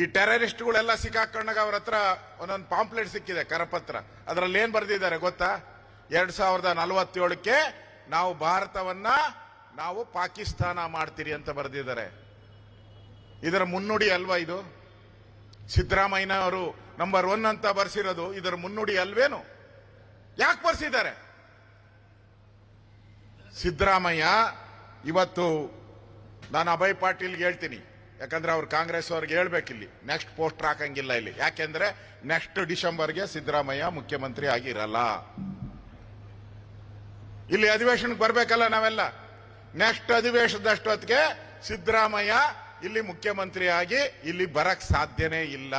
ಈ ಟೆರರಿಸ್ಟ್ಗಳೆಲ್ಲ ಸಿಕ್ಕಾಕೊಂಡಾಗ ಅವ್ರ ಹತ್ರ ಒಂದೊಂದು ಪಾಂಪ್ಲೆಟ್ ಸಿಕ್ಕಿದೆ ಕರಪತ್ರ. ಅದರಲ್ಲಿ ಏನ್ ಬರೆದಿದ್ದಾರೆ ಗೊತ್ತಾ? ಎರಡ್ ಸಾವಿರದ ನಲವತ್ತೇಳಕ್ಕೆ ನಾವು ಭಾರತವನ್ನ ನಾವು ಪಾಕಿಸ್ತಾನ ಮಾಡ್ತೀರಿ ಅಂತ ಬರೆದಿದ್ದಾರೆ. ಇದರ ಮುನ್ನುಡಿ ಅಲ್ವಾ ಇದು? ಸಿದ್ದರಾಮಯ್ಯ ಅವರು ನಂಬರ್ ಒನ್ ಅಂತ ಬರ್ಸಿರೋದು ಇದರ ಮುನ್ನುಡಿ ಅಲ್ವೇನು? ಯಾಕೆ ಬರ್ಸಿದ್ದಾರೆ? ಸಿದ್ದರಾಮಯ್ಯ, ಇವತ್ತು ನಾನು ಅಭಯ್ ಪಾಟೀಲ್ಗೆ ಹೇಳ್ತೀನಿ. ಯಾಕಂದ್ರೆ ಅವ್ರು ಕಾಂಗ್ರೆಸ್ ಅವ್ರಿಗೆ ಹೇಳ್ಬೇಕಿಲ್ಲಿ. ನೆಕ್ಸ್ಟ್ ಪೋಸ್ಟರ್ ಹಾಕಂಗಿಲ್ಲ ಇಲ್ಲಿ. ಯಾಕೆಂದ್ರೆ ನೆಕ್ಸ್ಟ್ ಡಿಸೆಂಬರ್ಗೆ ಸಿದ್ದರಾಮಯ್ಯ ಮುಖ್ಯಮಂತ್ರಿ ಆಗಿರಲ್ಲ. ಇಲ್ಲಿ ಅಧಿವೇಶನಕ್ಕೆ ಬರಬೇಕಲ್ಲ ನಾವೆಲ್ಲ. ನೆಕ್ಸ್ಟ್ ಅಧಿವೇಶನದಷ್ಟೊತ್ತಿಗೆ ಸಿದ್ದರಾಮಯ್ಯ ಇಲ್ಲಿ ಮುಖ್ಯಮಂತ್ರಿ ಆಗಿ ಇಲ್ಲಿ ಬರಕ್ ಸಾಧ್ಯನೇ ಇಲ್ಲ.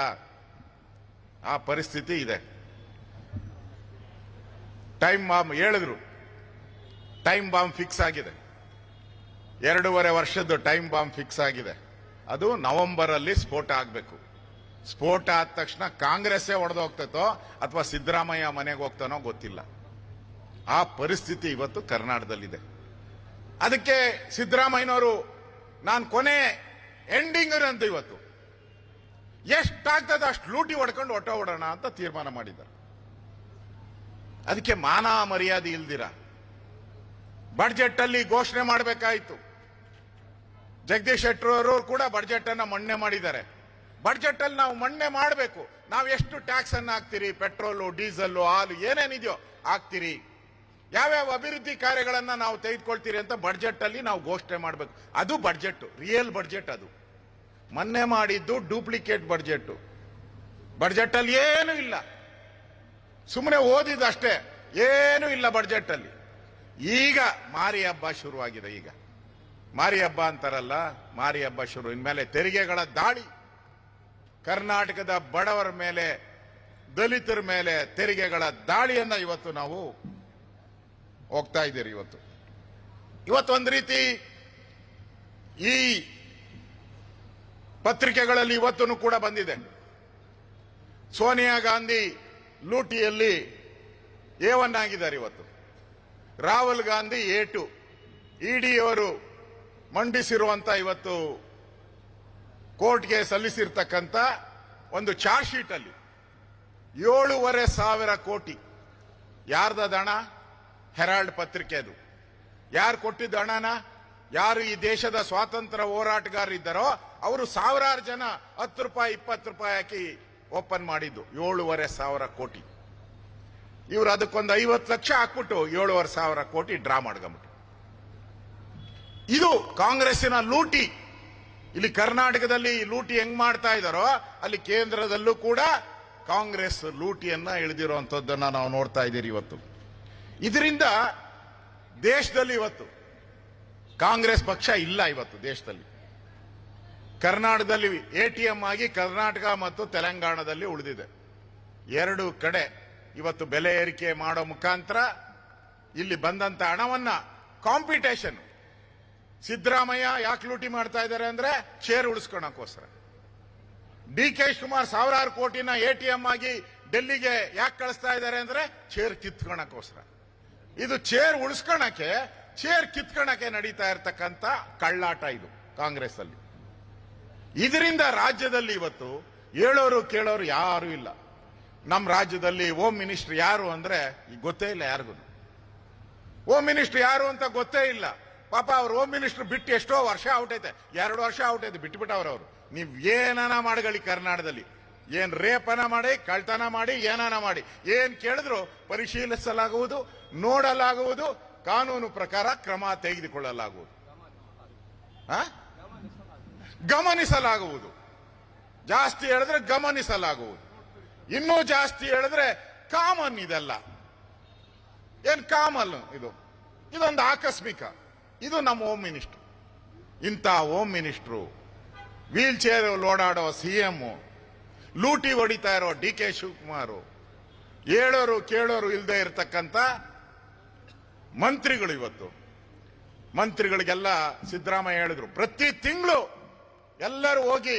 ಆ ಪರಿಸ್ಥಿತಿ ಇದೆ. ಟೈಮ್ ಬಾಂಬ್ ಹೇಳಿದ್ರು. ಟೈಮ್ ಬಾಂಬ್ ಫಿಕ್ಸ್ ಆಗಿದೆ. ಎರಡೂವರೆ ವರ್ಷದ್ದು ಟೈಮ್ ಬಾಂಬ್ ಫಿಕ್ಸ್ ಆಗಿದೆ. ಅದು ನವೆಂಬರ್ ಅಲ್ಲಿ ಸ್ಫೋಟ ಆಗಬೇಕು. ಸ್ಫೋಟ ಆದ ತಕ್ಷಣ ಕಾಂಗ್ರೆಸ್ಸೇ ಹೊಡೆದು ಹೋಗ್ತೈತೋ ಅಥವಾ ಸಿದ್ದರಾಮಯ್ಯ ಮನೆಗೆ ಹೋಗ್ತಾನೋ ಗೊತ್ತಿಲ್ಲ. ಆ ಪರಿಸ್ಥಿತಿ ಇವತ್ತು ಕರ್ನಾಟಕದಲ್ಲಿದೆ. ಅದಕ್ಕೆ ಸಿದ್ದರಾಮಯ್ಯನವರು, ನಾನು ಕೊನೆ ಎಂಡಿಂಗ್ ಅಂತ ಇವತ್ತು. ಎಷ್ಟಾಗ್ತದೆ ಅಷ್ಟು ಲೂಟಿ ಹೊಡ್ಕೊಂಡು ಹೊಟ್ಟೆ ಹೊಡೋಣ ಅಂತ ತೀರ್ಮಾನ ಮಾಡಿದ್ದಾರೆ. ಅದಕ್ಕೆ ಮಾನ ಮರ್ಯಾದೆ ಇಲ್ದಿರ? ಬಡ್ಜೆಟ್ ಅಲ್ಲಿ ಘೋಷಣೆ ಮಾಡಬೇಕಾಯಿತು. ಜಗದೀಶ್ ಶೆಟ್ಟರ್ ಅವರು ಕೂಡ ಬಡ್ಜೆಟ್ ಅನ್ನ ಮಣ್ಣೆ ಮಾಡಿದ್ದಾರೆ. ಬಡ್ಜೆಟ್ ಅಲ್ಲಿ ನಾವು ಮಣ್ಣೆ ಮಾಡಬೇಕು. ನಾವು ಎಷ್ಟು ಟ್ಯಾಕ್ಸ್ ಅನ್ನ ಹಾಕ್ತೀರಿ? ಪೆಟ್ರೋಲು ಡೀಸೆಲ್ ಹಾಲು ಏನೇನಿದೆಯೋ ಹಾಕ್ತೀರಿ. ಯಾವ್ಯಾವ ಅಭಿವೃದ್ಧಿ ಕಾರ್ಯಗಳನ್ನು ನಾವು ತೆಗೆದುಕೊಳ್ತೀರಿ ಅಂತ ಬಡ್ಜೆಟ್ ಅಲ್ಲಿ ನಾವು ಘೋಷಣೆ ಮಾಡಬೇಕು. ಅದು ಬಡ್ಜೆಟ್ ರಿಯಲ್ ಬಡ್ಜೆಟ್ ಅದು. ಮೊನ್ನೆ ಮಾಡಿದ್ದು ಡೂಪ್ಲಿಕೇಟ್ ಬಡ್ಜೆಟ್ ಬಡ್ಜೆಟ್ ಅಲ್ಲಿ ಏನು ಇಲ್ಲ. ಸುಮ್ಮನೆ ಓದಿದಷ್ಟೇ ಏನೂ ಇಲ್ಲ ಬಡ್ಜೆಟ್ ಅಲ್ಲಿ. ಈಗ ಮಾರಿ ಹಬ್ಬ ಶುರುವಾಗಿದೆ ಈಗ. ಮಾರಿ ಹಬ್ಬ ಅಂತಾರಲ್ಲ ಮಾರಿ ಹಬ್ಬ ಶುರು. ಇನ್ಮೇಲೆ ತೆರಿಗೆಗಳ ದಾಳಿ. ಕರ್ನಾಟಕದ ಬಡವರ ಮೇಲೆ, ದಲಿತರ ಮೇಲೆ ತೆರಿಗೆಗಳ ದಾಳಿಯನ್ನ ಇವತ್ತು ನಾವು ಹೋಗ್ತಾ ಇದ್ದೀರಿ ಇವತ್ತು. ಇವತ್ತು ಒಂದು ರೀತಿ ಈ ಪತ್ರಿಕೆಗಳಲ್ಲಿ ಇವತ್ತೂ ಕೂಡ ಬಂದಿದೆ. ಸೋನಿಯಾ ಗಾಂಧಿ ಲೂಟಿಯಲ್ಲಿ ಎ ಒನ್ ಆಗಿದ್ದಾರೆ ಇವತ್ತು. Rahul Gandhi A two. ED ಅವರು ಮಂಡಿಸಿರುವಂತ ಇವತ್ತು ಕೋರ್ಟ್ಗೆ ಸಲ್ಲಿಸಿರ್ತಕ್ಕಂಥ ಒಂದು ಚಾರ್ಜ್ ಶೀಟ್ ಅಲ್ಲಿ ಏಳೂವರೆ ಸಾವಿರ ಕೋಟಿ. ಯಾರ್ದ ಹಣ? ಹೆರಾಲ್ಡ್ ಪತ್ರಿಕೆದು. ಯಾರು ಕೊಟ್ಟಿದ್ದ ಹಣನ? ಯಾರು ಈ ದೇಶದ ಸ್ವಾತಂತ್ರ್ಯ ಹೋರಾಟಗಾರರಿದ್ದಾರೋ ಅವರು ಸಾವಿರಾರು ಜನ ಹತ್ತು ರೂಪಾಯಿ, ಇಪ್ಪತ್ತು ರೂಪಾಯಿ ಹಾಕಿ ಓಪನ್ ಮಾಡಿದ್ದು. ಏಳುವರೆ ಸಾವಿರ ಕೋಟಿ. ಇವರು ಅದಕ್ಕೊಂದು ಐವತ್ತು ಲಕ್ಷ ಹಾಕ್ಬಿಟ್ಟು ಏಳುವರೆ ಸಾವಿರ ಕೋಟಿ ಡ್ರಾ ಮಾಡ್ಕೊಂಬಿಟ್ಟು ಇದು ಕಾಂಗ್ರೆಸ್ಸಿನ ಲೂಟಿ. ಇಲ್ಲಿ ಕರ್ನಾಟಕದಲ್ಲಿ ಲೂಟಿ ಹೆಂಗ್ ಮಾಡ್ತಾ ಇದ್ದಾರೋ ಅಲ್ಲಿ ಕೇಂದ್ರದಲ್ಲೂ ಕೂಡ ಕಾಂಗ್ರೆಸ್ ಲೂಟಿಯನ್ನ ಇಳಿದಿರುವಂತದ್ದನ್ನ ನಾವು ನೋಡ್ತಾ ಇದ್ದೀರಿ ಇವತ್ತು. ಇದರಿಂದ ದೇಶದಲ್ಲಿ ಇವತ್ತು ಕಾಂಗ್ರೆಸ್ ಪಕ್ಷ ಇಲ್ಲ ಇವತ್ತು ದೇಶದಲ್ಲಿ. ಕರ್ನಾಟಕದಲ್ಲಿ ಎಟಿಎಂ ಆಗಿ ಕರ್ನಾಟಕ ಮತ್ತು ತೆಲಂಗಾಣದಲ್ಲಿ ಉಳಿದಿದೆ. ಎರಡು ಕಡೆ ಇವತ್ತು ಬೆಲೆ ಏರಿಕೆ ಮಾಡೋ ಮುಖಾಂತರ ಇಲ್ಲಿ ಬಂದಂತ ಹಣವನ್ನ ಕಾಂಪಿಟೇಷನ್ ಸಿದ್ದರಾಮಯ್ಯ ಯಾಕೆ ಲೂಟಿ ಮಾಡ್ತಾ ಇದ್ದಾರೆ ಅಂದ್ರೆ ಚೇರ್ ಉಳಿಸ್ಕೊಳಕೋಸ್ಕರ ಡಿ ಕೆ ಶಿವಕುಮಾರ್ ಸಾವಿರಾರು ಕೋಟಿನ ಎ ಟಿ ಎಂ ಆಗಿ ಡೆಲ್ಲಿಗೆ ಯಾಕೆ ಕಳಿಸ್ತಾ ಇದ್ದಾರೆ ಅಂದ್ರೆ ಚೇರ್ ಕಿತ್ಕೊಳಕೋಸ್ಕರ ಇದು ಚೇರ್ ಉಳಿಸ್ಕೊಳಕ್ಕೆ ಚೇರ್ ಕಿತ್ಕೊಳಕ್ಕೆ ನಡೀತಾ ಇರತಕ್ಕಂತ ಕಳ್ಳಾಟ ಇದು ಕಾಂಗ್ರೆಸ್ ಅಲ್ಲಿ ಇದರಿಂದ ರಾಜ್ಯದಲ್ಲಿ ಇವತ್ತು ಹೇಳೋರು ಕೇಳೋರು ಯಾರು ಇಲ್ಲ. ನಮ್ಮ ರಾಜ್ಯದಲ್ಲಿ ಹೋಮ್ ಮಿನಿಸ್ಟರ್ ಯಾರು ಅಂದ್ರೆ, ಗೊತ್ತೇ ಇಲ್ಲ ಯಾರಿಗೂ. ಹೋಮ್ ಮಿನಿಸ್ಟರ್ ಯಾರು ಅಂತ ಗೊತ್ತೇ ಇಲ್ಲ. ಪಾಪ ಅವ್ರು ಹೋಮ್ ಮಿನಿಸ್ಟರ್ ಬಿಟ್ಟು ಎಷ್ಟೋ ವರ್ಷ ಔಟೈತೆ ಎರಡು ವರ್ಷ ಔಟೈತೆ ಬಿಟ್ಬಿಟ್ಟವ್ರು ಅವರು. ನೀವು ಏನಾನ ಮಾಡಗಳಿ ಕರ್ನಾಟಕದಲ್ಲಿ. ಏನು ರೇಪನ ಮಾಡಿ ಕಳ್ತನ ಮಾಡಿ, ಏನಾನ ಮಾಡಿ. ಏನು ಕೇಳಿದ್ರು ಪರಿಶೀಲಿಸಲಾಗುವುದು, ನೋಡಲಾಗುವುದು, ಕಾನೂನು ಪ್ರಕಾರ ಕ್ರಮ ತೆಗೆದುಕೊಳ್ಳಲಾಗುವುದು? ಗಮನಿಸಲಾಗುವುದು. ಜಾಸ್ತಿ ಹೇಳಿದ್ರೆ ಗಮನಿಸಲಾಗುವುದು. ಇನ್ನೂ ಜಾಸ್ತಿ ಹೇಳಿದ್ರೆ ಕಾಮನ್ ಇದೆಲ್ಲ. ಏನ್ ಕಾಮನ್ ಇದು? ಇದೊಂದು ಆಕಸ್ಮಿಕ. ಇದು ನಮ್ಮ ಹೋಮ್ ಮಿನಿಸ್ಟ್ರು ಇಂಥ ಹೋಮ್ ಮಿನಿಸ್ಟ್ರು ವೀಲ್ ಚೇರ್ ಓಡಾಡೋ ಸಿಎಂ ಲೂಟಿ ಹೊಡಿತಾ ಇರೋ ಡಿ ಕೆ ಶಿವಕುಮಾರ್, ಹೇಳೋರು ಕೇಳೋರು ಇಲ್ಲದೆ ಇರತಕ್ಕಂಥ ಮಂತ್ರಿಗಳು ಇವತ್ತು. ಮಂತ್ರಿಗಳಿಗೆಲ್ಲ ಸಿದ್ದರಾಮಯ್ಯ ಹೇಳಿದ್ರು, ಪ್ರತಿ ತಿಂಗಳು ಎಲ್ಲರೂ ಹೋಗಿ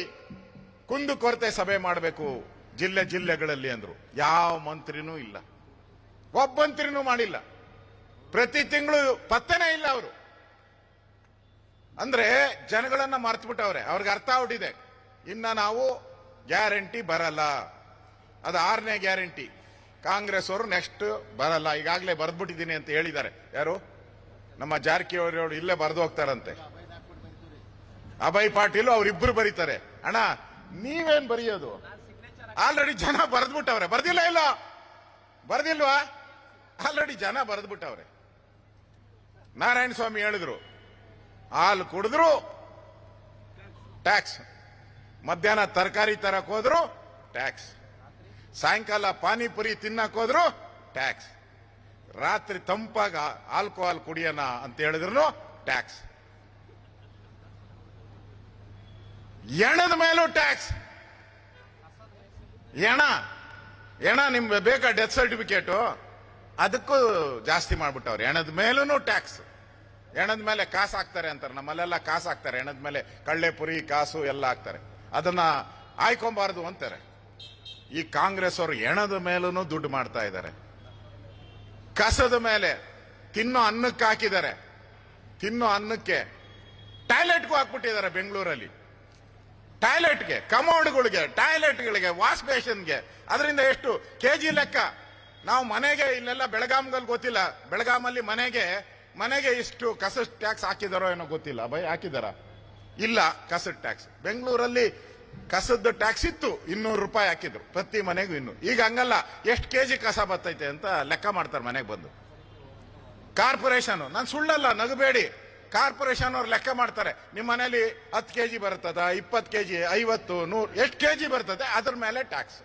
ಕುಂದು ಕೊರತೆ ಸಭೆ ಮಾಡಬೇಕು ಜಿಲ್ಲೆ ಜಿಲ್ಲೆಗಳಲ್ಲಿ ಅಂದರು. ಯಾವ ಮಂತ್ರಿನೂ ಇಲ್ಲ. ಒಬ್ಬ ಮಂತ್ರಿನೂ ಮಾಡಿಲ್ಲ. ಪ್ರತಿ ತಿಂಗಳು ಪತ್ತೆನೇ ಇಲ್ಲ ಅವರು. ಅಂದ್ರೆ ಜನಗಳನ್ನ ಮರ್ತು ಬಿಟ್ಟವ್ರೆ ಅವ್ರಿಗೆ ಅರ್ಥ ಆಗ್ಬಿಟ್ಟಿದೆ ಇನ್ನ ನಾವು ಗ್ಯಾರಂಟಿ ಬರಲ್ಲ. ಅದು ಆರನೇ ಗ್ಯಾರಂಟಿ. ಕಾಂಗ್ರೆಸ್ ಅವರು ನೆಕ್ಸ್ಟ್ ಬರಲ್ಲ. ಈಗಾಗಲೇ ಬರ್ದ್ಬಿಟ್ಟಿದ್ದೀನಿ ಅಂತ ಹೇಳಿದ್ದಾರೆ. ಯಾರು? ನಮ್ಮ ಜಾರಕಿಹೊಳಿ ಅವರು ಇಲ್ಲೇ ಬರೆದು ಹೋಗ್ತಾರಂತೆ. ಅಭಯ್ ಪಾಟೀಲ್ ಅವರಿಬ್ಬರು ಬರೀತಾರೆ. ಅಣ್ಣ, ನೀವೇನ್ ಬರೆಯೋದು? ಆಲ್ರೆಡಿ ಜನ ಬರೆದ್ಬಿಟ್ಟವ್ರೆ. ಬರ್ದಿಲ್ಲ ಇಲ್ಲ? ಬರ್ದಿಲ್ವಾ? ಆಲ್ರೆಡಿ ಜನ ಬರೆದ್ಬಿಟ್ಟವ್ರೆ. ನಾರಾಯಣ ಸ್ವಾಮಿ ಹೇಳಿದ್ರು. ಹಾಲು ಕುಡಿದ್ರು ಟ್ಯಾಕ್ಸ್ ಮಧ್ಯಾಹ್ನ ತರಕಾರಿ ತರಕ್ ಹೋದ್ರು ಟ್ಯಾಕ್ಸ್ ಸಾಯಂಕಾಲ ಪಾನಿಪುರಿ ತಿನ್ನಕ್ ಹೋದ್ರು ಟ್ಯಾಕ್ಸ್ ರಾತ್ರಿ ತಂಪಾಗ ಆಲ್ಕೋಹಾಲ್ ಕುಡಿಯೋಣ ಅಂತ ಹೇಳಿದ್ರು ಟ್ಯಾಕ್ಸ್ ಎಣದ ಮೇಲೂ ಟ್ಯಾಕ್ಸ್ ಎಣ ಎಣ ನಿಮ್ಗೆ ಬೇಕಾ ಡೆತ್ ಸರ್ಟಿಫಿಕೇಟು ಅದಕ್ಕೂ ಜಾಸ್ತಿ ಮಾಡ್ಬಿಟ್ಟವ್ರು. ಎಣದ ಮೇಲೂ ಟ್ಯಾಕ್ಸ್ ಎಣದ ಮೇಲೆ ಕಾಸು ಹಾಕ್ತಾರೆ ಅಂತಾರೆ. ನಮ್ಮಲ್ಲೆಲ್ಲ ಕಾಸು ಹಾಕ್ತಾರೆ. ಹೆಣದ ಮೇಲೆ ಕಳ್ಳೆ ಪುರಿ, ಕಾಸು ಎಲ್ಲ ಹಾಕ್ತಾರೆ. ಅದನ್ನ ಆಯ್ಕೊಂಬಾರ್ದು ಅಂತಾರೆ. ಈ ಕಾಂಗ್ರೆಸ್ ಅವರು ಹೆಣದ ಮೇಲೂ ದುಡ್ಡು ಮಾಡ್ತಾ ಇದ್ದಾರೆ. ಕಸದ ಮೇಲೆ ತಿನ್ನೋ ಅನ್ನಕ್ಕೆ ಹಾಕಿದ್ದಾರೆ. ತಿನ್ನೋ ಅನ್ನಕ್ಕೆ ಟಾಯ್ಲೆಟ್ಗೂ ಹಾಕ್ಬಿಟ್ಟಿದ್ದಾರೆ ಬೆಂಗಳೂರಲ್ಲಿ. ಟಾಯ್ಲೆಟ್ಗೆ, ಕಮೌಂಡ್ಗಳಿಗೆ, ಟಾಯ್ಲೆಟ್ಗಳಿಗೆ ವಾಶ್ ಬೇಷನ್ಗೆ. ಅದರಿಂದ ಎಷ್ಟು? ಕೆಜಿ ಲೆಕ್ಕ. ನಾವು ಮನೆಗೆ, ಇಲ್ಲೆಲ್ಲ ಬೆಳಗಾಂಗಲ್ಲಿ ಗೊತ್ತಿಲ್ಲ. ಬೆಳಗಾಮಲ್ಲಿ ಮನೆಗೆ ಮನೆಗೆ ಇಷ್ಟು ಕಸದ ಟ್ಯಾಕ್ಸ್ ಹಾಕಿದಾರೋ ಏನೋ ಗೊತ್ತಿಲ್ಲ, ಬೈ ಹಾಕಿದಾರ? ಇಲ್ಲ ಕಸದ ಟ್ಯಾಕ್ಸ್ ಬೆಂಗಳೂರಲ್ಲಿ ಕಸದ ಟ್ಯಾಕ್ಸ್ ಇತ್ತು, ಇನ್ನೂರು ರೂಪಾಯಿ ಹಾಕಿದ್ರು, ಪ್ರತಿ ಮನೆಗೂ ಇನ್ನು. ಈಗ ಹಂಗಲ್ಲ, ಎಷ್ಟು ಕೆಜಿ ಕಸ ಬರ್ತೈತೆ ಅಂತ ಲೆಕ್ಕ ಮಾಡ್ತಾರೆ ಮನೆಗೆ ಬಂದು. ಕಾರ್ಪೊರೇಷನ್, ನಾನು ಸುಳ್ಳಲ್ಲ, ನಗಬೇಡಿ. ಕಾರ್ಪೊರೇಷನ್ ಅವ್ರು ಲೆಕ್ಕ ಮಾಡ್ತಾರೆ ನಿಮ್ಮ ಮನೇಲಿ ಹತ್ತು ಕೆಜಿ ಬರ್ತದ ಇಪ್ಪತ್ತು ಕೆಜಿ, ಐವತ್ತು, ನೂರು, ಎಷ್ಟು ಕೆಜಿ ಬರ್ತದೆ, ಅದ್ರ ಮೇಲೆ ಟ್ಯಾಕ್ಸ್